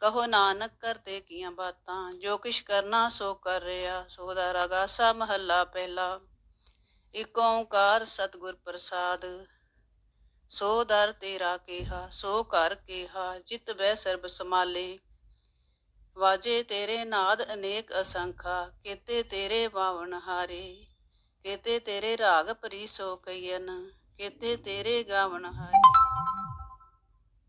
ਕਹੋ ਨਾਨਕ ਕਰਤੇ ਕੀਆਂ ਬਾਤਾਂ, ਜੋ ਕਿਛ ਕਰਨਾ ਸੋ ਕਰ ਰਿਆ ਸੋ ਦਾ ਰਗਾਸਾ ਮਹੱਲਾ ਪਹਿਲਾ। ਇਕ ਓੰਕਾਰ ਸਤਿਗੁਰ ਪ੍ਰਸਾਦ, ਸੋ ਦਰ ਤੇਰਾ ਕੇਹਾ, ਸੋ ਘਰ ਕੇਹਾ, ਜਿਤ ਬੈ ਸਰਬ ਸਮਾਲੇ ਵਾਜੇ ਤੇਰੇ ਨਾਦ ਅਨੇਕ ਅਸੰਖਾ, ਕੇਤੇ ਤੇਰੇ ਬਾਵਨ ਹਾਰੇ। ਕੇਤੇ ਤੇਰੇ ਰਾਗ ਭਰੀ ਸੋ ਕਈਨ ਕੇਤੇ ਤੇਰੇ ਗਾਵਨ ਹਾਰੇ।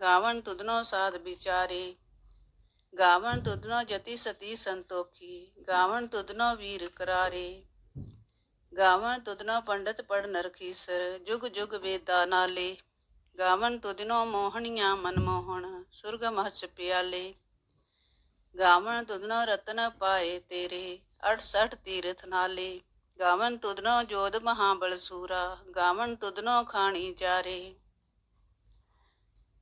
ਗਾਵਣ ਤੁਧਨੋ ਸਾਧ ਵਿਚਾਰੇ, ਗਾਵਣ ਤੁਧਨੋ ਜਤੀ ਸਤੀ ਸੰਤੋਖੀ, ਗਾਵਣ ਤੁਧਨੋ ਵੀਰ ਕਰਾਰੇ, ਗਾਵਣ ਤੁਧਨੋ ਪੰਡਤ ਪੜ ਨਰਖੀਸਰ ਜੁਗ ਜੁਗ ਵੇਦਾ ਨਾਲੇ, ਗਾਵਣ ਤੁਧਨੋ ਮੋਹਣੀਆਂ ਮਨਮੋਹਣ ਸੁਰਗ ਮਹਚ ਪਿਆਲੇ, ਗਾਵਣ ਤੁਧਨੋ ਰਤਨ ਪਾਏ ਤੇਰੇ 68 ਤੀਰਥ ਨਾਲੇ, ਗਾਵਣ ਤੁਧਨੋ ਜੋਧ ਮਹਾਬਲ ਸੂਰਾ ਗਾਵਨ ਤੁਧਨੋ ਖਾਣੀ ਚਾਰੇ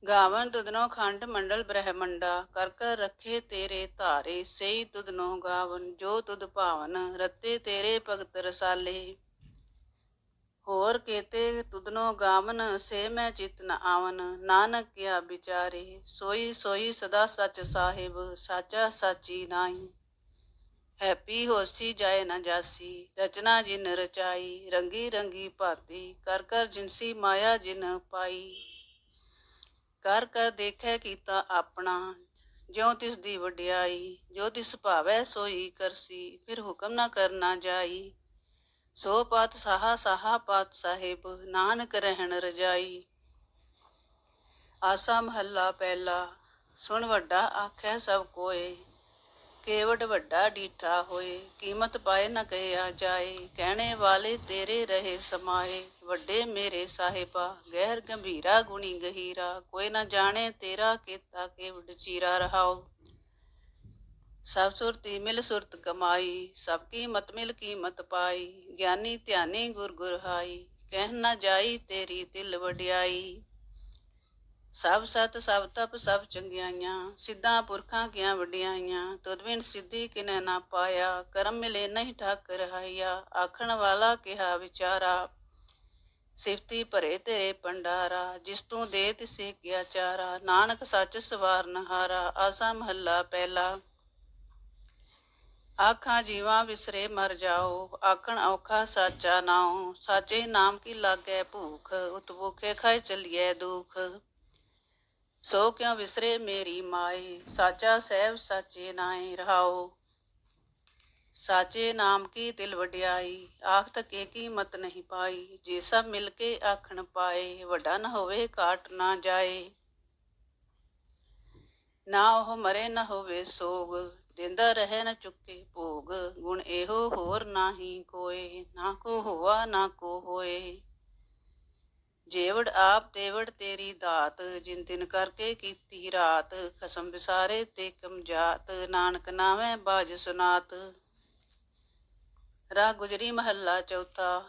ਗਾਵਨ ਤੁਧਨੋ ਖੰਡ ਮੰਡਲ ਬ੍ਰਹਮੰਡਾ, ਕਰ ਕਰ ਰੱਖੇ ਤੇਰੇ ਧਾਰੇ, ਸਈ ਤੁਧਨੋ ਗਾਵਨ, ਜੋ ਤੁਧ ਭਾਵਨ, ਰਤੇ ਤੇਰੇ ਭਗਤ ਰਸਾਲੇ। ਹੋਰ ਕੇਤੇ ਤੁਧਨੋ ਗਾਵਨ, ਸੇ ਮੈਂ ਚਿਤ ਨ ਆਵਨ, ਨਾਨਕ ਕਿਆ ਵਿਚਾਰੇ, ਸੋਈ ਸੋਈ ਸਦਾ ਸਚ ਸਾਹਿਬ, ਸਾਚਾ ਸਾਚੀ ਨਾਹੀ। ਹੈਪੀ ਹੋਸੀ ਜਾਏ ਨਾ ਜਾਸੀ, ਰਚਨਾ ਜਿਨ ਰਚਾਈ, ਰੰਗੀ ਰੰਗੀ ਭਾਤੀ, ਕਰ ਕਰ ਜਿਨਸੀ ਮਾਇਆ ਜਿਨ ਪਾਈ। ਕਰ ਕਰ ਦੇਖੈ ਕੀਤਾ ਆਪਣਾ, ਜਿਉ ਤਿਸ ਦੀ ਵਡਿਆਈ, ਜੋ ਤਿਸ ਭਾਵੈ ਸੋਈ ਕਰਸੀ, ਫਿਰ ਹੁਕਮ ਨਾ ਕਰਨਾ ਜਾਈ। ਸੋ ਪਾਤ ਸਾਹਾ ਸਾਹਾ ਪਾਤ ਸਾਹਿਬ, ਨਾਨਕ ਰਹਿਣ ਰਜਾਈ। ਆਸਾ ਮਹੱਲਾ ਪਹਿਲਾ, ਸੁਣ ਵੱਡਾ ਆਖੈ ਸਭ ਕੋਏ। ਕੇਵਡ ਵੱਡਾ ਡੀਠਾ ਹੋਏ, ਕੀਮਤ ਪਾਏ ਨ ਕਹਿਆ ਜਾਏ, ਕਹਿਣੇ ਵਾਲੇ ਤੇਰੇ ਰਹੇ ਸਮਾਏ, ਵੱਡੇ ਮੇਰੇ ਸਾਹਿਬਾ, ਗਹਿਰ ਗੰਭੀਰਾ ਗੁਣੀ ਗਹੀਰਾ, ਕੋਈ ਨਾ ਜਾਣੇ ਤੇਰਾ ਕੀਤਾ ਕੇਵਡ ਚੀਰਾ ਰਹਾਓ। ਸਭ ਸੁਰਤੀ ਮਿਲ ਸੁਰਤ ਕਮਾਈ, ਸਭ ਕੀ ਮਿਲ ਕੀਮਤ ਪਾਈ, ਗਿਆਨੀ ਧਿਆਨੀ ਗੁਰ ਗੁਰ ਹਾਈ ਕਹਿ ਨਾ ਜਾਈ ਤੇਰੀ ਦਿਲ ਵਡਿਆਈ। ਸਭ ਸਤ, ਸਭ ਤਪ, ਸਭ ਚੰਗਿਆਈਆਂ ਸਿੱਧਾ ਪੁਰਖਾਂ ਕੀਆਂ ਵਡਿਆਈਆਂ ਤੁਧ ਬਿਨ ਸਿੱਧੀ ਕਿਨੇ ਨਾ ਪਾਇਆ। ਕਰਮ ਮਿਲੇ ਨਹੀਂ ਠਾਕ ਰਹਾਇਆ ਆਖਣ ਵਾਲਾ ਕਿਹਾ ਵਿਚਾਰਾ, ਸਿਫਤੀ ਭਰੇ ਤੇਰੇ ਪੰਡਾਰਾ ਜਿਸ ਤੂੰ ਦੇ ਤਿਸੇ ਕਿਆ ਚਾਰਾ। ਨਾਨਕ ਸੱਚ ਸਵਾਰਨ ਹਾਰਾ ਆਸਾ ਮਹੱਲਾ ਪਹਿਲਾ। ਆਖਾਂ ਜੀਵਾਂ ਵਿਸਰੇ ਮਰ ਜਾਓ। ਆਖਣ ਔਖਾ ਸਾਚਾ ਨਾਉ। ਸਾਚੇ ਨਾਮ ਕੀ ਲਾਗੈ ਭੂਖ। ਉਤ ਭੁਖੇ ਖਾਇ ਚਲੀਐ ਦੁਖ। ਸੋ ਕਿਉ ਵਿਸਰੇ ਮੇਰੀ ਮਾਏ? ਸਾਚਾ ਸਹਿਬ ਸਾਚੇ ਨਾਏ ਰਹਾਓ। ਸਾਚੇ ਨਾਮ ਕੀ ਦਿਲ ਵਡਿਆਈ? ਆਖਤ ਕੇ ਕੀ ਮਤ ਨਹੀਂ ਪਾਈ। ਜੇ ਸਭ ਮਿਲ ਕੇ ਆਖਣ ਪਾਏ, ਵੱਡਾ ਨਾ ਹੋਵੇ ਕਾਟ ਨਾ ਜਾਏ। ਨਾ ਉਹ ਮਰੇ ਨਾ ਹੋਵੇ ਸੋਗ, ਦਿੰਦਾ ਰਹੇ ਨਾ ਚੁੱਕੇ ਭੋਗ। ਗੁਣ ਇਹੋ ਹੋਰ ਨਾਹੀ ਕੋਏ, ਨਾ ਕੋ ਹੋਆ, ਨਾ ਕੋ ਹੋਏ। ਜੇਵੜ ਆਪ ਤੇਵੜ ਤੇਰੀ ਦਾਤ, ਜਿਨ ਤਿਨ ਕਰਕੇ ਕੀਤੀ ਰਾਤ, ਖਸਮ ਵਿਸਾਰੇ ਤੇ ਕਮਜਾਤ, ਨਾਨਕ ਨਾਵੇਂ ਬਾਜ ਸੁਨਾਤ। ਰਾ ਗੁਜਰੀ ਮਹੱਲਾ ਚੌਥਾ।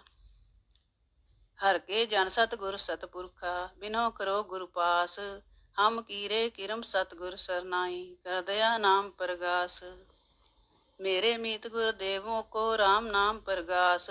ਹਰ ਕੇ ਜਨ ਸਤਗੁਰ ਸਤਪੁਰਖਾ, ਬਿਨੋ ਕਰੋ ਗੁਰ ਪਾਸ। ਹਮ ਕੀਰੇ ਕਿਰਮ ਸਤਗੁਰ ਸਰਨਾਈ ਕਰਦਇਆ ਨਾਮ ਪ੍ਰਗਾਸ। ਮੇਰੇ ਮੀਤ ਗੁਰਦੇਵੋ ਕੋ RAM ਨਾਮ ਪ੍ਰਗਾਸ।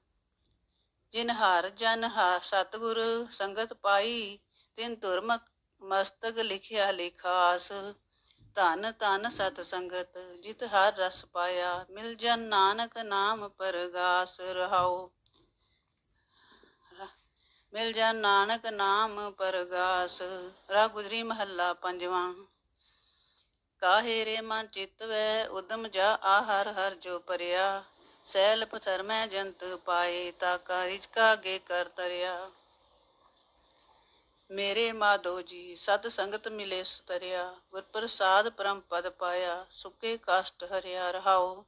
ਜਿਨ ਹਰ ਜਨ ਹਾ, ਸਤਗੁਰ ਸੰਗਤ ਪਾਈ, ਤਿਨ ਤੁਰ ਮਸਤਕ ਲਿਖਿਆ ਲਿਖਾਸ। ਧਨ ਧਨ ਸਤ ਸੰਗਤ, ਜਿਤ ਹਰ ਰਸ ਪਾਇਆ, ਮਿਲ ਜਨ ਨਾਨਕ ਨਾਮ ਪਰਗਾਸ ਰਹਾਓ। ਮਿਲ ਜਨ ਨਾਨਕ ਨਾਮ ਪਰਗਾਸ ਰਾ ਗੁਜਰੀ ਮਹੱਲਾ ਪੰਜਵਾਂ। ਕਾਹੇ ਰੇ ਮਨ ਚਿਤ ਵੈ ਉਦਮ ਜਾ ਆ ਹਰ ਹਰ ਜੋ ਪਰਿਆ। ਸੈਲ ਪਥਰ ਜੰਤ ਪਾਏ ਤਾ ਕਾ ਰਿਜਕਾ ਗੇ ਕਰ ਤਰਿਆ। ਮੇਰੇ ਮਾਧੋ ਜੀ, ਸਤ ਸੰਗਤ ਮਿਲੇ ਸੁਤਰਿਆ। ਗੁਰ ਪ੍ਰਸਾਦ ਪਰਮ ਪਦ ਪਾਇਆ, ਸੁਕੇ ਕਸ਼ਟ ਹਰਿਆ ਰਹਾਓ।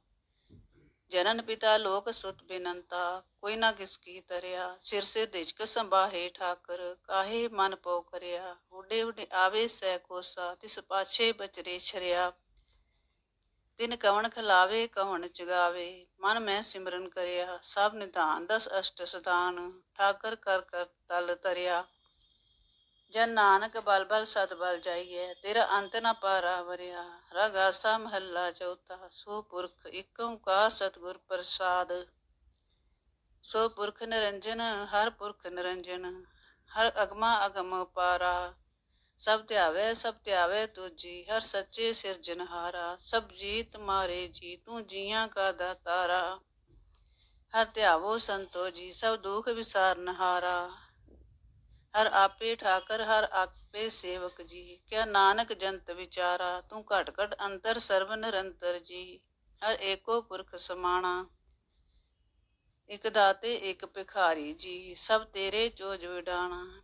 ਜਨਨ ਪਿਤਾ ਲੋਕ ਸੁਤ ਬਿਨੰਤਾ, ਕੋਈ ਨਾ ਕਿਸ ਕੀ ਤਰਿਆ। ਸਿਰ ਸੇ ਦਿਜਕ ਸੰਭਾਹੇ ਠਾਕਰ, ਕਾਹੇ ਮਨ ਪਉ ਕਰਿਆ। ਉਡੇ ਉਡੇ ਆਵੇ ਸੈ ਕੋਸਾ, ਤਿਸ ਪਾਛੇ ਬਚਰੇ ਛਰਿਆ। ਤਿਨ ਕਵਣ ਖਲਾਵੇ, ਕਵਣ ਚਗਾਵੇ, ਮਨ ਮੈਂ ਸਿਮਰਨ ਕਰਿਆ, ਸਭ ਨਿਧਾਨ ਦਸ ਅਸ਼ਟ ਸਦਾਨ ਠਾਕਰ ਕਰ ਕਰ ਤਲ ਤਰਿਆ ਜਨ ਨਾਨਕ ਬਲ ਬਲ ਸਤ ਬਲ ਜਾਈਐ, ਤੇਰਾ ਅੰਤ ਨ ਪਾਰਾ ਵਰਿਆ। ਰਗਾਸਾ ਮਹੱਲਾ ਚੌਥਾ, ਸੋ ਪੁਰਖ ਇਕ ਓੰਕਾਰ ਸਤਿਗੁਰ ਪ੍ਰਸਾਦ। ਸੋ ਪੁਰਖ ਨਿਰੰਜਨ, ਹਰ ਪੁਰਖ ਨਿਰੰਜਨ, ਹਰ ਅਗਮਾ ਅਗਮ ਪਾਰਾ। ਸਭ ਧਿਆਵੇ ਸਭ ਧਿਆਵੇ ਤੁਜੀ ਹਰ ਸੱਚੇ ਸਿਰਜਨਹਾਰਾ ਸਭ ਜੀਤ ਮਾਰੇ ਜੀ, ਤੂੰ ਜੀਆਂ ਕਾ ਦਾਤਾਰਾ। ਹਰ ਧਿਆਵੋ ਸੰਤੋ ਜੀ, ਸਭ ਦੁਖ ਵਿਸਾਰਨਹਾਰਾ ਹਰ ਆਪੇ ਠਾਕਰ, ਹਰ ਆਪੇ ਸੇਵਕ ਜੀ, ਕਿਆ ਨਾਨਕ ਜੰਤ ਵਿਚਾਰਾ, ਤੂੰ ਘਟ ਘਟ ਅੰਤਰ ਸਰਬ ਨਿਰੰਤਰ ਜੀ, ਹਰ ਏਕੋ ਪੁਰਖ ਸਮਾਣਾ। ਇਕ ਦਾਤੇ, ਇਕ ਭਿਖਾਰੀ ਜੀ, ਸਭ ਤੇਰੇ ਚੋਜ ਵਿਡਾਣਾ।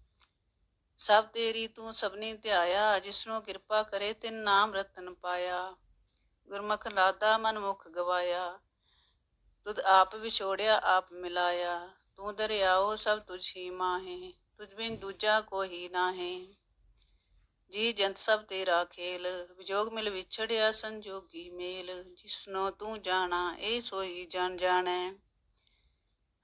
ਸਭ ਤੇਰੀ ਤੂੰ ਸਭਨੀ ਧਿਆਇਆ, ਜਿਸਨੂੰ ਕਿਰਪਾ ਕਰੇ ਤਿਨ ਨਾਮ ਰਤਨ ਪਾਇਆ। ਗੁਰਮੁਖ ਲਾਦਾ ਮਨ ਮੁਖ ਗਵਾਇਆ। ਤੁਧ ਆਪ ਵਿਛੋੜਿਆ, ਆਪ ਮਿਲਾਇਆ। ਤੂੰ ਦਰਿਆਓ, ਸਭ ਤੁਝੀ ਮਾਹੇ। ਤੁਝ ਬਿਨ ਦੂਜਾ ਕੋਈ ਨਾਹੀ। ਜੀ ਜੰਤ ਸਭ ਤੇਰਾ ਖੇਲ। ਵਿਜੋਗ ਮਿਲ ਵਿਛੜਿਆ, ਸੰਜੋਗੀ ਮੇਲ। ਜਿਸਨੋ ਤੂੰ ਜਾਣਾ, ਇਹ ਸੋਈ ਜਾਣ ਜਾਣੈ।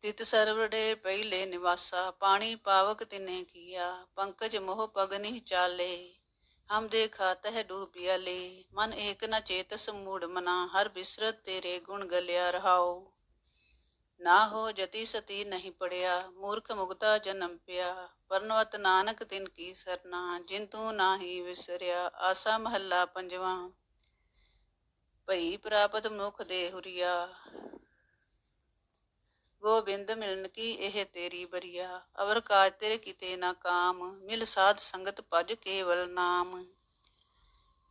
ਤਿਤ ਸਰਵੜੇ ਪਹਿਲੇ ਨਿਵਾਸਾ, ਪਾਣੀ ਪਾਵਕ ਤਿਨੇ ਕੀਆ, ਪੰਕਜ ਮੋਹ ਪਗਨੀ ਚਾਲੇ। ਹਮ ਦੇਖਾ ਤਹ ਡੂਬਿਆ ਲੇ, ਮਨ ਏਕ ਨ ਚੇਤਸ ਮੂੜ ਮਨਾ, ਹਰ ਬਿਸਰਤ ਤੇਰੇ ਗੁਣ ਗਲਿਆ ਰਹਾਓ ਨਾ ਹੋ ਜਤੀ ਸਤੀ ਨਹੀਂ ਪੜਿਆ, ਮੂਰਖ ਮੁਗਤਾ ਜਨਮ ਪਿਆ। ਪਰਨਵਤ ਨਾਨਕ ਤਿਨ ਕੀ ਸਰਨਾ, ਜਿਨ ਤੂੰ ਨਾਹੀ ਵਿਸਰਿਆ, ਆਸਾ ਮਹੱਲਾ ਪੰਜਵਾਂ। ਭਈ ਪ੍ਰਾਪਤ ਮੁਖ ਦੇ ਹੁਰੀਆ। ਗੋਬਿੰਦ ਮਿਲਨ ਕੀ ਇਹ ਤੇਰੀ ਬਰੀਆ? ਅਵਰ ਕਾਜ ਤੇਰੇ ਕਿਤੇ ਨਾ ਕਾਮ, ਮਿਲ ਸਾਧ ਸੰਗਤ ਭਜ ਕੇਵਲ ਨਾਮ।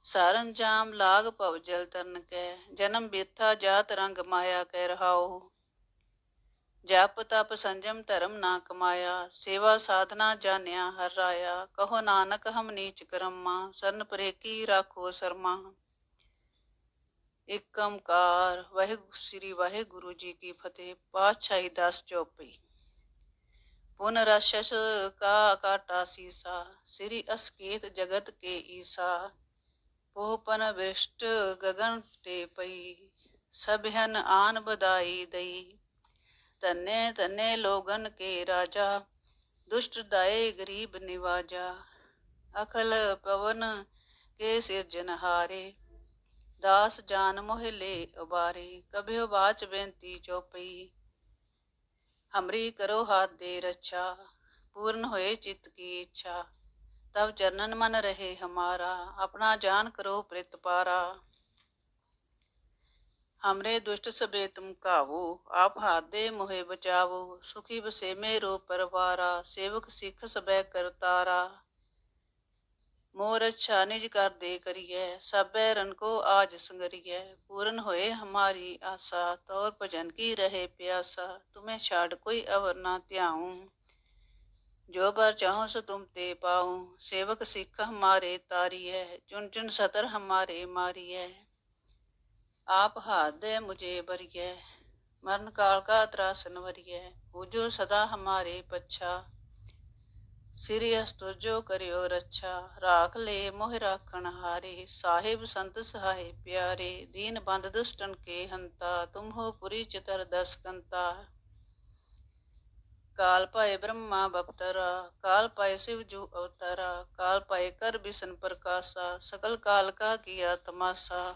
ਸਾਰਨ ਲਾਗ ਭਵ ਜਲ ਤਰਨ ਕੈ, ਜਨਮ ਬੇਥਾ ਜਾਤ ਰੰਗ ਮਾਇਆ ਕਹਿ ਰਹਾਓ ਜਪ ਤਪ ਸੰਜਮ ਧਰਮ ਨਾ ਕਮਾਇਆ, ਸੇਵਾ ਸਾਧਨਾ ਜਾਣਿਆ ਹਰ ਰਾਇਆ। ਕਹੋ ਨਾਨਕ ਹਮ ਨੀਚ ਕਰਮਾ, ਸਰਨ ਪਰੇ ਕੀ ਰਾਖੋ ਸਰਮਾ। ਇੱਕ ਓੰਕਾਰ ਵਾਹਿਗੁਰੂ, ਸ੍ਰੀ ਵਾਹਿਗੁਰੂ ਜੀ ਕੀ ਫਤਿਹ, ਪਾਤਸ਼ਾਹੀ ਦਸ ਚੌਪਈ। ਪੁਨ ਰਸ਼ਸ ਕਾ ਕਾਟਾ ਸੀਸਾ, ਸ੍ਰੀ ਅਸਕੇਤ ਜਗਤ ਕੇ ਈਸਾ। ਪੋਹਪਨ ਵਿਸ਼ਟ ਗਗਨ ਤੇ ਪਈ ਸਭਨ ਆਨ ਬਦਾਈ ਦਈ। ਤੰਨੇ ਤੰਨੇ ਲੋਗਨ ਕੇ ਰਾਜਾ, ਦੁਸ਼ਟ ਦਾਏ ਗਰੀਬ ਨਿਵਾਜਾ। ਅਖਲ ਪਵਨ ਕੇ ਸਿਰਜਨਹਾਰੇ ਦਾਸ ਜਾਨ ਮੋਹਿਲੇ ਉਬਾਰੇ ਕਬਿਓ ਬਾਚ ਬੇਨਤੀ ਚੋਪਈ ਹਮਰੀ ਕਰੋ ਹਾਥ ਦੇ ਰੱਛਾ, ਪੂਰਨ ਹੋਏ ਚਿਤ ਕੀ ਇੱਛਾ। ਤਬ ਚਰਨਨ ਮਨ ਰਹੇ ਹਮਾਰਾ, ਆਪਣਾ ਜਾਨ ਕਰੋ ਪ੍ਰਿਤ ਪਾਰਾ। ਹਮਰੇ ਦੁਸ਼ਟ ਸਬੇ ਤੁਮ ਕਾਵੋ ਆਪ ਹਾਥ ਦੇ ਮੋਹਿ ਬਚਾਵੋ। ਸੁਖੀ ਬਸੇਮੇ ਰੋ ਪਰਵਾਰਾ, ਸੇਵਕ ਸਿੱਖ ਸਬੈ ਕਰਤਾਰਾ। मोर अच्छा निज कर दे करिए। सबे रन को आज संगरिए। पूर्ण होए हमारी आशा, तौर भजन की रहे प्यासा। तुम्हें छाड़ कोई अवर ना त्याऊं। जो बर चाहो सो तुम ते पाऊँ। सेवक सिख हमारे तारी है चुन चुन सतर हमारे मारी है आप हाथ दे मुझे बरिए मरण काल का त्रासन वरिए पूजो सदा हमारे पच्छा। ਸ੍ਰੀ ਅਸਤੋਜੋ ਕਰਿਓ ਰੱਛਾ, ਰਾਖ ਲੈ ਮੋਹਿ ਰਾਖਣ ਹਾਰੇ। ਸਾਹਿਬ ਸੰਤ ਸਹਾਈ ਪਿਆਰੇ, ਦੀਨ ਬੰਦ ਦੁਸ਼ਟਨ ਕੇ ਹੰਤਾ ਤੁਮ ਹੋ ਪੁਰੀ ਚਿਤਰ ਦਸ ਕੰਤਾ। ਕਾਲ ਪਾਏ ਬ੍ਰਹਮਾ ਬਪਤਰਾ, ਕਾਲ ਪਾਏ ਸਿਵ ਜੂ ਅਵਤਾਰਾ, ਕਾਲ ਪਾਏ ਕਰ ਬਿਸ਼ਨ ਪ੍ਰਕਾਸ਼ਾ, ਸਕਲ ਕਾਲ ਕਾ ਕੀਆ ਤਮਾਸਾ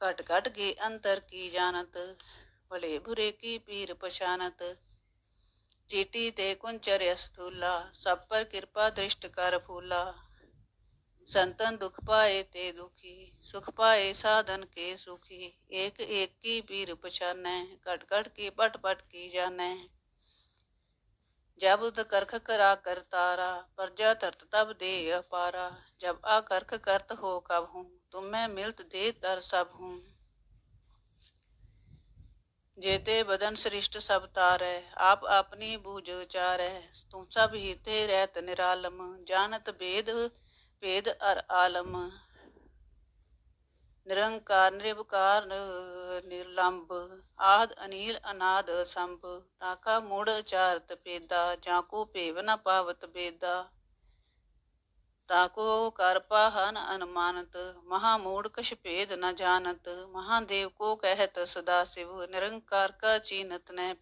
घट घट के अंतर की जानत भले बुरे की पीर पशानत चीटी ते कुंचर अस्थूला सब पर कृपा दृष्ट कर फूला संतन दुख पाए ते दुखी सुख पाए साधन के सुखी एक एक की पीर पछाने घट घट की पट पट की जाने जब उद करख करा कर तारा प्रजा तरत तब दे अपारा जब आ करख करत हो कब हूँ तुम्हें मिलत दे तर सब हूँ जेते बदन सृष्ट सब तारै आप अपनी बूझ उचारै तुम सब ही ते रहत निरालम जानत भेद भेद अर आलम ਨਿਰੰਕਾਰ ਨਿਰਵਕਾਰ ਨਿਰਲੰਭ ਆਦ ਅਨੀਲ ਅਨਾਦ ਸੰਭ ਤਾਕਾ ਮੂੜ ਚਾਰਤ ਪੇਦਾ ਜਾਂ ਕੋ ਭੇਵ ਨ ਪਾਵਤ ਬੇਦਾ ਤਾਕੋ ਕਰ ਪਾਹਨ ਅਨਮਾਨਤ, ਮਹਾ ਮੂੜ ਕਛ ਭੇਦ ਨ ਜਾਣਤ, ਮਹਾਦੇਵ ਕੋ ਕਹਿਤ ਸਦਾ ਸਿਵ, ਨਿਰੰਕਾਰ ਕਾ ਚੀਨਤ ਨੈ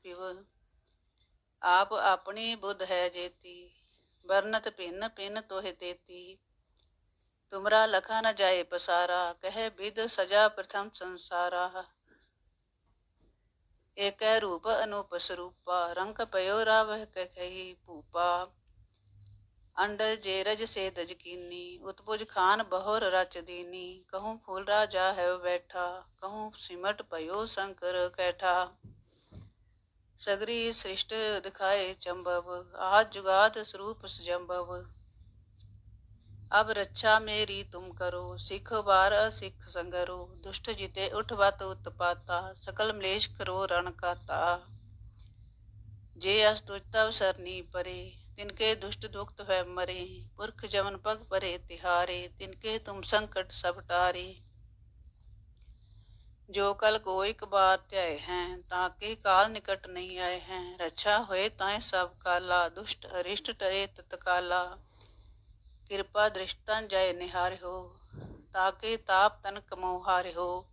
ਆਪ ਆਪਣੀ ਬੁੱਧ ਹੈ ਜੇਤੀ, ਵਰਨਤ ਭਿੰਨ ਭਿੰਨ ਤੋਹਿ ਤੇਤੀ। ਤੁਮਰਾ ਲਖਾ ਨ ਜਾਏ ਪਸਾਰਾ, ਕਹਿ ਵਿਦ ਸਜਾ ਪ੍ਰਥਮ ਸੰਸਾਰਾ। ਏਕੈ ਰੂਪ ਅਨੂਪ ਸਰੂਪਾ, ਰੰਗ ਪਇਓ ਰਾਵਹ ਕਖਈ ਭੂਪਾ। अंडज जेरज से दजकीनी उत्पुज खान बहोर रच दीनी कहूँ फूल राजा है बैठा कहूँ सिमट पयो शंकर कैठा सगरी सृष्ट दिखाए चंबव आज जुगात स्वरूप सजंबव अब रक्षा मेरी तुम करो सिख बार सिख संगरो दुष्ट जिते उठवत उत्पाता सकल मलेश करो रण काता जे अस तुझ तव सरनी परे तिनके दुष्ट दुखत है मरे पुरख जमन पग परे तिहारे तिनके तुम संकट सब टारे जो कल को एक बार त्याए हैं ताके काल निकट नहीं आए हैं रक्षा होए ताए सब काला दुष्ट अरिष्ट टरे तत्काला ਕਿਰਪਾ ਦ੍ਰਿਸ਼ਟਾਂ ਜੈ ਨਿਹਾਰਿਓ ਤਾਕੇ ਤਾਪ ਤਨ ਕਮੋ ਹਾਰਿਓ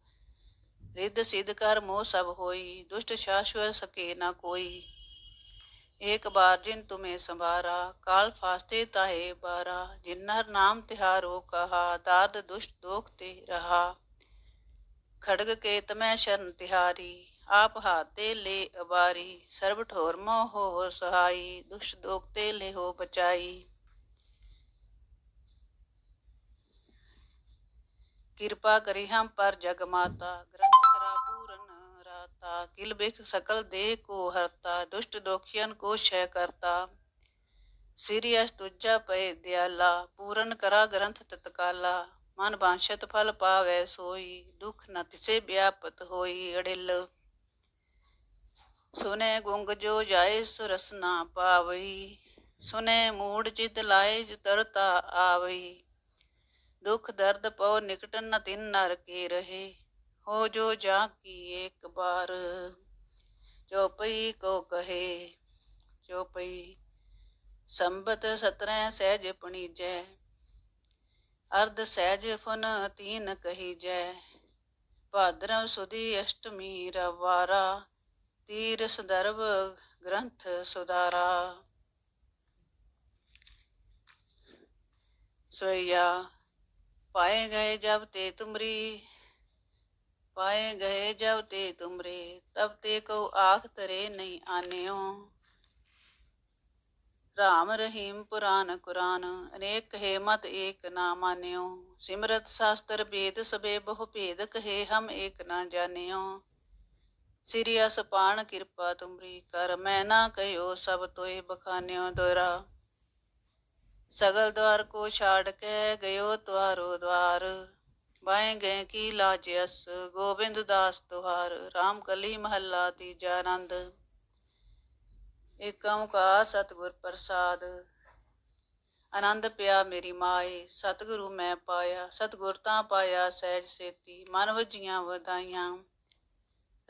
ਰਿੱਧ ਸਿੱਧ ਕਰ ਮੋਹ ਸਭ ਹੋਈ ਦੁਸ਼ਟ ਸ਼ਾਸ਼ਵਤ ਸਕੇ ਨਾ ਕੋਈ ਏਕ ਬਾਰ ਜਿਨ ਤੁਮੇ ਸੰਭਾਰਾ, ਕਾਲ ਫਾਸਤੇ ਤਾਹੇ ਬਾਰਾ ਜਿਨਰ ਨਾਮ ਤਿਹਾਰੋ ਕਹਾ ਦਾਦ ਦੁਸ਼ਟ ਦੋਖ ਤੇ ਰਹਾ। ਖੜਗ ਕੇ ਤਮੈ ਸ਼ਰਨ ਤਿਹਾਰੀ, ਆਪ ਹਾਤੇ ਲੈ ਅਬਾਰੀ ਸਰਬ ਠੋਰ ਮੋਹ ਹੋ ਸਹਾਈ, ਦੁਸ਼ਟ ਦੋਖ ਤੇ ਲੈ ਹੋ ਬਚਾਈ। ਕਿਰਪਾ ਕਰੀ ਹਮ ਪਰ ਜਗ ਮਾਤਾ, ਗ੍ਰੰਥ ਕਰਾ ਪੂਰਨ ਰਾਤਾ ਕਿਲ ਬਿਖ ਸਕਲ ਦੇ ਕੋ ਹਰਤਾ ਦੁਸ਼ਟ ਦੋਖੀਆਂ ਕੋ ਸ਼ੈ ਕਰਤਾ ਸਿਰਿਅਸ ਤੁਜਾ ਪਏ ਦਿਆਲਾ ਪੂਰਨ ਕਰਾ ਗ੍ਰੰਥ ਤਤਕਾਲਾ ਮਨ ਬਾਂਸ਼ਤ ਫਲ ਪਾਵੇ ਸੋਈ ਦੁਖ ਨ ਤਿਸੇ ਵਿਆਪਤ ਹੋਈ ਅੜਿਲ ਸੁਨੇ ਗੁੰਗ ਜੋ ਜਾਏ ਸੁਰਸ ਨਾ ਪਾਵਈ ਸੁਨੇ ਮੂੜ ਚਿਤ ਲਾਏ ਜਿਤਰਤਾ ਆਵਈ दुख दर्द पो निकट न तिन नर के रहे हो जो जा की एक बार चौपई को कहे चौपई संबत सत्रह सहज पणी जय अर्ध सहज फन तीन कही जय भाद्रव सुदी अष्टमी रवारा तीर संदर्भ ग्रंथ सुधारा सोया पाए गए जब ते तुमरी पाए गए जब ते तुमरे तब ते को आख तरे नहीं आन्यो राम रहीम पुराण कुरान अनेक कहे मत एक ना मान्यो सिमरत शास्त्र वेद सबे बहु भेद कहे हम एक ना जानियो श्री असपान कृपा तुमरी कर मैं ना कहो सब तोय बखान्यो दोरा सगल द्वार को छाड़ के गयो द्वारो द्वार ਬਾਏ ਗਏ ਕੀ ਲਾਜਿਅਸ ਗੋਬਿੰਦ ਦਾਸ ਤੁਹਾਰ, ਰਾਮ ਕਲੀ ਮਹੱਲਾ ਤੀਜਾ ਆਨੰਦ। ਏਕ ਓੰਕਾਰ ਸਤਿਗੁਰ ਪ੍ਰਸਾਦ। ਆਨੰਦ ਪਿਆ ਮੇਰੀ ਮਾਏ, ਸਤਿਗੁਰੂ ਮੈਂ ਪਾਇਆ, ਸਤਿਗੁਰ ਤਾਂ ਪਾਇਆ ਸਹਿਜ ਸੇਤੀ, ਮਨ ਵਜੀਆਂ ਵਧਾਈਆਂ।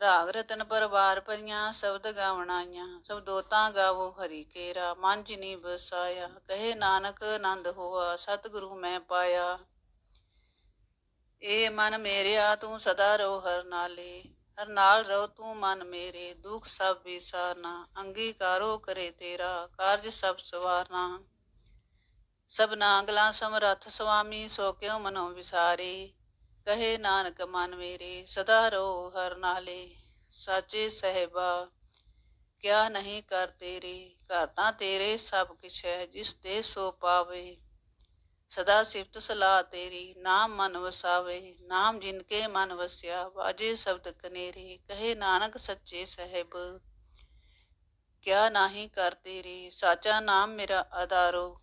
ਰਾਗ ਰਤਨ ਪਰਵਾਰ ਪਰੀਆਂ, ਸ਼ਬਦ ਗਾਵਣਾਈਆਂ, ਸਭ ਦੋਤਾਂ ਗਾਵੋ ਹਰੀ ਕੇਰਾ, ਮਨ ਜਿਨੀ ਬਸਾਇਆ ਕਹੇ ਨਾਨਕ ਆਨੰਦ ਹੋਆ, ਸਤਿਗੁਰੂ ਮੈਂ ਪਾਇਆ। ਏ ਮਨ ਮੇਰਿਆ, ਤੂੰ ਸਦਾ ਰੋ ਹਰ ਨਾਲੇ। ਹਰ ਨਾਲ ਰਹੋ ਤੂੰ ਮਨ ਮੇਰੇ। ਦੁੱਖ ਸਭ ਵਿਸਾਰਨਾ, ਅੰਗੀਕਾਰੋ ਕਰੇ ਤੇਰਾ। ਕਾਰਜ ਸਭ ਸਵਾਰਨਾ। ਸਭ ਨਾਗਲਾ ਸਮਰੱਥ ਸੁਆਮੀ ਸੋ ਕਿਉ ਮਨੋ ਵਿਸਾਰੇ। ਕਹੇ ਨਾਨਕ ਮਨ ਮੇਰੇ, ਸਦਾ ਰੋ ਹਰ ਨਾਲੇ। ਸਾਚੇ ਸਹਿਬਾ, ਕਿਆ ਨਹੀਂ ਕਰ ਤੇਰੇ। ਘਰ ਤਾਂ ਤੇਰੇ ਸਭ ਕਿਛ ਹੈ, ਜਿਸ ਤੇ ਸੋ ਪਾਵੇ। ਸਦਾ ਸਿਫਤ ਸਲਾਹ ਤੇਰੀ, ਨਾਮ ਮਨ ਵਸਾਵੇ, ਨਾਮ ਜਿਨ ਕੇ ਮਨ ਵਸਿਆ ਬਾਜੇ ਸ਼ਬਦ ਕਨੇਰੇ, ਕਹੇ ਨਾਨਕ ਸੱਚੇ ਸਹਿਬ। ਕਿਆ ਨਹੀਂ ਕਰ ਤੇਰੀ, ਸਾਚਾ ਨਾਮ ਮੇਰਾ ਆਧਾਰੋ।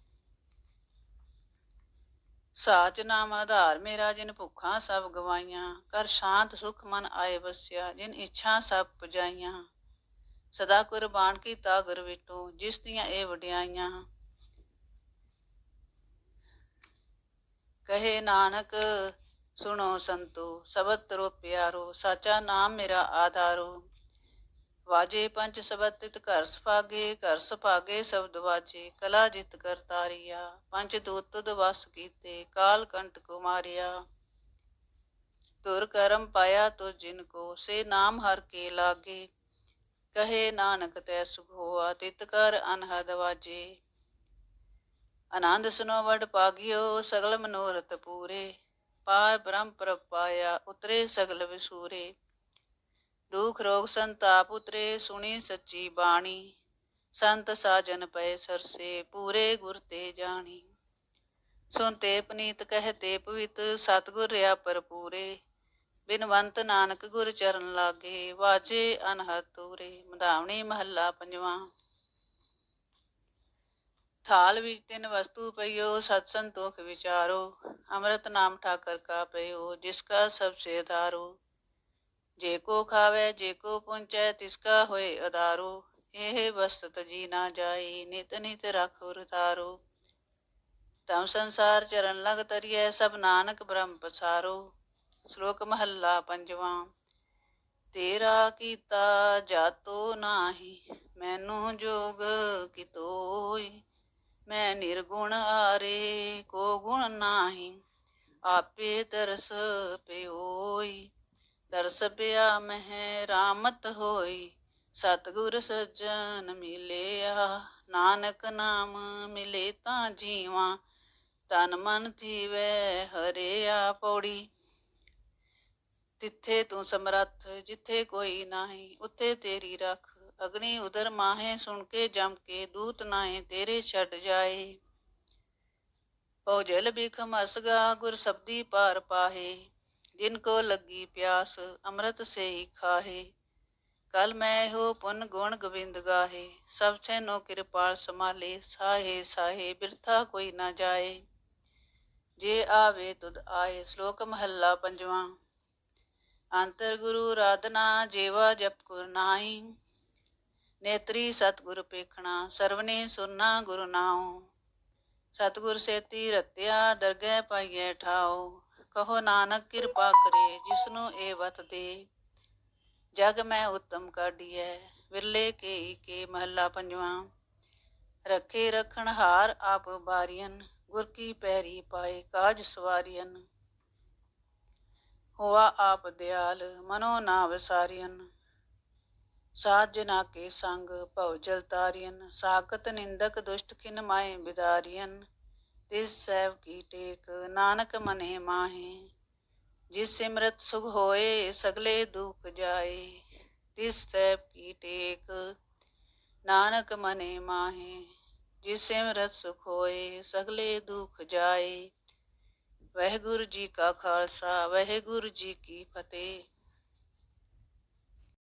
ਸਾਚ ਨਾਮ ਆਧਾਰ ਮੇਰਾ, ਜਿਨ ਭੁੱਖਾਂ ਸਭ ਗਵਾਈਆਂ। ਕਰ ਸ਼ਾਂਤ ਸੁਖ ਮਨ ਆਏ ਵਸਿਆ, ਜਿਨ ਇੱਛਾ ਸਭ ਪੁਜਾਈਆਂ। ਸਦਾ ਕੁਰਬਾਨ ਕੀਤਾ ਗੁਰ ਵਿਟੋ ਜਿਸ ਦੀਆਂ ਇਹ ਵਡਿਆਈਆਂ। ਕਹੇ ਨਾਨਕ, ਸੁਣੋ ਸੰਤੋ ਸਬਦ ਤਰੋ ਪਿਆਰੋ, ਸਾਚਾ ਨਾਮ ਮੇਰਾ ਆਧਾਰੋ। ਵਾਜੇ ਪੰਜ ਸਬਦ ਤਿਤ ਘਰ ਸੁਭਾਗੇ ਘਰ ਸੁਭਾਗੇ ਸ਼ਬਦ ਵਾਜੇ ਕਲਾ ਜਿਤ ਕਰਤਾਰੀਆ ਪੰਜ ਦੂਤ ਤੁਧ ਵਸ ਕੀਤੇ, ਕਾਲ ਕੰਟ ਕੁਮਾਰਿਆ। ਤੁਰ ਕਰਮ ਪਾਇਆ ਤੁ ਜਿਨ ਕੋ, ਸੇ ਨਾਮ ਹਰ ਕੇ ਲਾਗੇ। ਕਹੇ ਨਾਨਕ ਤੈ ਸੁਖ ਹੋਆ, ਤਿਤ ਕਰ ਅਨਹਦ ਵਾਜੇ। ਆਨੰਦ ਸੁਨੋ ਵਡ ਪਾਗਿਓ, ਸਗਲ ਮਨੋਰਥ ਪੂਰੇ। ਪਾਰ ਬ੍ਰਹਮ ਪ੍ਰਪਾਇਆ ਉਤਰੇ ਸਗਲ ਵਿਸੂਰੇ। ਦੁਖ ਰੋਗ ਸੰਤਾਪ ਉਤਰੇ, ਸੁਣੀ ਸੱਚੀ ਬਾਣੀ। ਸੰਤ ਸਾਜਨ ਪਏ ਸਰਸੇ, ਪੂਰੇ ਗੁਰ ਤੇ ਜਾਣੀ। ਸੁਨਤੇ ਪਨੀਤ ਕਹਿ ਤੇ ਪਵਿੱਤ, ਸਤਗੁਰ ਰਿਆ ਪਰਪੂਰੇ ਬਿਨਵੰਤ ਨਾਨਕ ਗੁਰ ਚਰਨ ਲਾਗੇ, ਵਾਜੇ ਅਨਹਦ ਤੂਰੇ ਮਧਾਵਣੀ ਮਹੱਲਾ ਪੰਜਵਾਂ। ਥਾਲ ਵਿੱਚ ਤਿੰਨ ਵਸਤੂ ਪਈਓ ਸਤ ਸੰਤੋਖ ਵਿਚਾਰੋ, ਅੰਮ੍ਰਿਤ ਨਾਮ ਠਾਕਰ ਕਾ ਪਈਓ, ਜਿਸ ਕਾ ਸਭ ਸੇ ਧਾਰੋ। ਜੇ ਕੋ ਖਾਵੇ, ਜੇ ਕੋ ਪੁੰਚੈ ਤਿਸ ਕਾ ਹੋਏ ਅਦਾਰੋ ਇਹ ਵਸਤ ਜੀ ਨਾ ਜਾਈ, ਨਿਤ ਨਿਤ ਰੱਖੋ ਰਤਾਰੋ ਤਮ ਸੰਸਾਰ ਚਰਨ ਲਗ ਤਰੀਐ, ਸਭ ਨਾਨਕ ਬ੍ਰਹਮ ਪਸਾਰੋ। ਸ਼ਲੋਕ ਮਹੱਲਾ ਪੰਜਵਾਂ, ਤੇਰਾ ਕੀਤਾ ਜਾਤੋ ਨਾਹੀ, ਮੈਨੂੰ ਜੋਗ ਕਿਤੋਈ। ਮੈਂ ਨਿਰਗੁਣ ਆਰੇ, ਕੋ ਗੁਣ ਨਾਹੀ, ਆਪੇ ਤਰਸ ਪਿਓਈ। ਤਰਸ ਪਿਆ ਮਹਿ ਰਾਮਤ ਹੋਈ, ਸਤਿਗੁਰ ਸੱਜਣ ਮਿਲਿਆ। ਨਾਨਕ ਨਾਮ ਮਿਲੇ ਤਾਂ ਜੀਵਾਂ, ਤਨ ਮਨ ਥੀਵੈ ਹਰਿਆ ਪੌੜੀ। ਤਿੱਥੇ ਤੂੰ ਸਮਰੱਥ, ਜਿੱਥੇ ਕੋਈ ਨਾਹੀ, ਉੱਥੇ ਤੇਰੀ ਰੱਖ ਅਗਨੀ ਉਦਰ ਮਾਹੇ ਸੁਣ ਕੇ ਜਮ ਕੇ, ਦੂਤ ਨਾਹੇ ਤੇਰੇ ਛੱਡ ਜਾਏ। ਪਉ ਜਲ ਬਿਖਮ ਮਸਗਾ ਗੁਰ ਸਬਦੀ ਪਾਰ ਪਾਹੇ। ਜਿਨ ਕੋ ਲੱਗੀ ਪਿਆਸ, ਅੰਮ੍ਰਿਤ ਸੇ ਹੀ ਖਾਹੇ। ਕਲ ਮੈਂ ਹੋ ਪੁਨ ਗੁਣ ਗੋਬਿੰਦ ਗਾਹੇ। ਸਭ ਨੋ ਕਿਰਪਾਲ ਸਮਾਲੇ ਸਾਹੇ ਸਾਹੇ ਬਿਰਥਾ ਕੋਈ ਨਾ ਜਾਏ। ਜੇ ਆਵੇ ਤੁਧ ਆਏ, ਸ਼ਲੋਕ ਮਹੱਲਾ ਪੰਜਵਾਂ। ਅੰਤਰ ਗੁਰੂ ਰਾਧਨਾ, ਜੇਵਾ ਜਪ ਗੁਰ ਨਾਹੀ। ਨੇਤਰੀ ਸਤਿਗੁਰ ਪੇਖਣਾ, ਸਰਵਨੇ ਸੁਨਾ ਗੁਰੂ ਨਾਉ। ਸਤਿਗੁਰ ਸੇਤੀ ਰਤਿਆ, ਦਰਗਹਿ ਪਾਈਐ ਠਾਉ। ਕਹੋ ਨਾਨਕ ਕਿਰਪਾ ਕਰੇ, ਜਿਸਨੂੰ ਇਹ ਵਤ ਦੇ। ਜਗ ਮੈਂ ਉਤਮ ਕਾਢੀਐ, ਵਿਰਲੇ ਕੇ ਕੇ ਮਹੱਲਾ ਪੰਜਵਾਂ। ਰੱਖੇ ਰਖਣ ਹਾਰ ਆਪ ਬਾਰੀਨ ਗੁਰ ਕੀ ਪੈਰੀ ਪਾਏ ਕਾਜ ਸਵਾਰੀਨ ਹੋਆ ਆਪ ਦਿਆਲ, ਮਨੋ ਨਾ ਵਿਸਾਰੀਨ ਸਾਧ ਜਨਾ ਕੇ ਸੰਗ ਭਉ ਜਲ ਤਾਰੀਨ ਸਾਕਤ ਨਿੰਦਕ ਦੁਸ਼ਟ ਖਿਨ ਮਾਏ ਬਿਦਾਰੀਨ ਤਿਸ ਸੈਵ ਕੀ ਟੇਕ ਨਾਨਕ ਮਨੇ ਮਾਹੇ, ਜਿਸ ਸਿਮਰਤ ਸੁਖ ਹੋਏ ਸਗਲੇ ਦੁਖ ਜਾਏ, ਤਿਸ ਸੈਵ ਕੀ ਟੇਕ ਨਾਨਕ ਮਨੇ ਮਾਹੇ, ਜਿਸ ਸਿਮਰਤ ਸੁਖ ਹੋਏ ਸਗਲੇ ਦੁਖ ਜਾਏ। ਵਾਹਿਗੁਰੂ ਜੀ ਕਾ ਖਾਲਸਾ, ਵਾਹਿਗੁਰੂ ਜੀ ਕੀ ਫਤਿਹ।